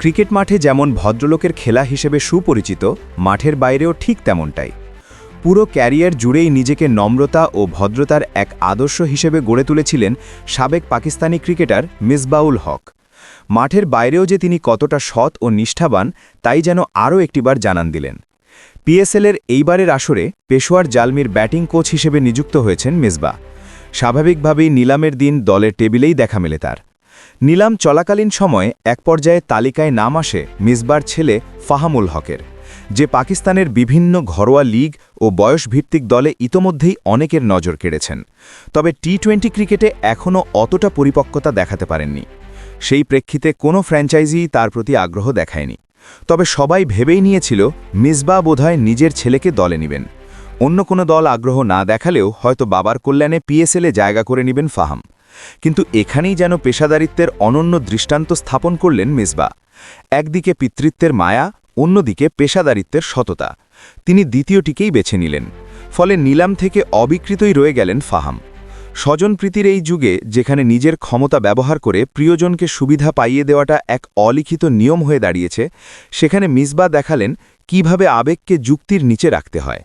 Cricket মাঠে যেমন ভদ্রলোকের খেলা হিসেবে সুপরিচিত, মাঠের বাইরেও ঠিক তেমনটাই। পুরো ক্যারিয়ার জুড়েই নিজেকে নম্রতা ও ভদ্রতার এক আদর্শ হিসেবে গড়ে তুলেছিলেন সাবেক পাকিস্তানি ক্রিকেটার মিসবাউল হক। মাঠের বাইরেও যে তিনি কতটা সৎ ও নিষ্ঠাবান, তাই যেন আরও একটিবার জানান দিলেন। পিএসএলের এইবারের আসরে পেশোয়ার জালমির ব্যাটিং কোচ হিসেবে নিযুক্ত হয়েছেন মিসবা। স্বাভাবিকভাবেই নিলামের দিন দলের টেবিলেই দেখা মেলে তার। নিলাম চলাকালীন সময়ে এক পর্যায়ে তালিকায় নাম আসে মিসবার ছেলে ফাহামুল হকের, যে পাকিস্তানের বিভিন্ন ঘরোয়া লীগ ও বয়সভিত্তিক দলে ইতোমধ্যেই অনেকের নজর কেড়েছেন। তবে টি টোয়েন্টি ক্রিকেটে এখনও অতটা পরিপক্কতা দেখাতে পারেননি। সেই প্রেক্ষিতে কোনো ফ্র্যাঞ্চাইজি তার প্রতি আগ্রহ দেখায়নি। তবে সবাই ভেবেই নিয়েছিল মিসবা বোধহয় নিজের ছেলেকে দলে নেবেন। অন্য কোনো দল আগ্রহ না দেখালেও হয়তো বাবার কল্যাণে পিএসএলে জায়গা করে নেবেন ফাহাম। কিন্তু এখানেই যেন পেশাদারিত্বের অনন্য দৃষ্টান্ত স্থাপন করলেন মিসবা একদিকে পিতৃত্বের মায়া, অন্যদিকে পেশাদারিত্বের সততা। তিনি দ্বিতীয়টিকেই বেছে নিলেন। ফলে নিলাম থেকে অবিকৃতই রয়ে গেলেন ফাহাম। স্বজনপ্রীতির এই যুগে, যেখানে নিজের ক্ষমতা ব্যবহার করে প্রিয়জনকে সুবিধা পাইয়ে দেওয়াটা এক অলিখিত নিয়ম হয়ে দাঁড়িয়েছে, সেখানে মিসবা দেখালেন কীভাবে আবেগকে যুক্তির নিচে রাখতে হয়।